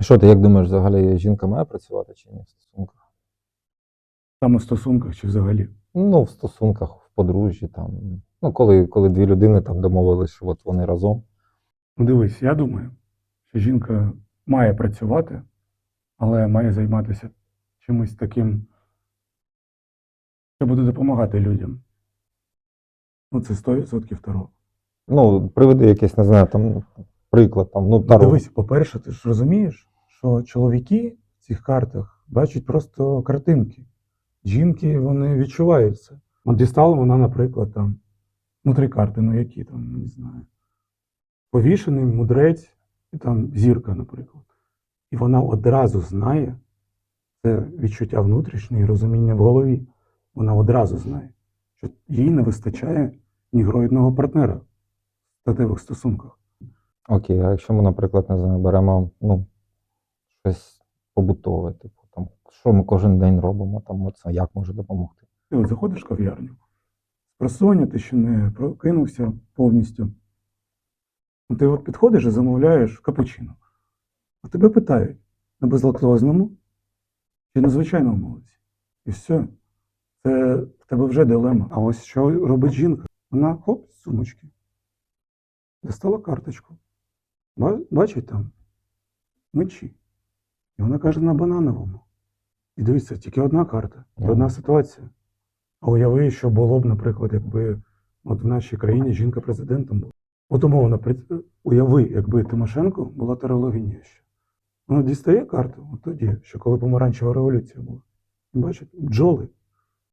Що ти як думаєш, взагалі жінка має працювати чи ні в стосунках? Саме в стосунках чи взагалі? Ну, в стосунках, в подружжі, там. Ну, коли, коли дві людини там домовились, що от вони разом. Ну, дивись, я думаю, що жінка має працювати, але має займатися чимось таким, що буде допомагати людям. Ну, це 100% Таро. Ну, приведи якийсь, не знаю, там приклад, там, ну, Ну, таро. дивись, по-перше, ти ж розумієш, що чоловіки в цих картах бачать просто картинки. Жінки вони відчувають це. От дістала вона, наприклад, там, ну, три карти, ну які там, не знаю. Повішений, мудрець і там зірка, наприклад. І вона одразу знає це відчуття внутрішнє і розуміння в голові. Вона одразу знає, що їй не вистачає нігроїдного партнера в статевих стосунках. Окей, а якщо ми, наприклад, не знаю, беремо ну, щось побутове, типу, там, що ми кожен день робимо, там, оце, як може допомогти? Ти от заходиш в кав'ярню, просоня, ти ще не прокинувся повністю. Ну, Ти от підходиш і замовляєш капучино. А тебе питають на безлактозному чи на звичайному молоці. І все. Це в тебе вже дилема. А ось що робить жінка? Вона хоп, з сумочки. Достала карточку. Бачить там мечі. І вона каже на банановому. І дивіться, тільки одна карта, і одна ситуація. А уяви, що було б, наприклад, якби от в нашій країні жінка президентом була. От умовно, уяви, якби Тимошенко була терологиня ще. Вона дістає карту от тоді, що коли помаранчева революція була. І бачить, бджоли.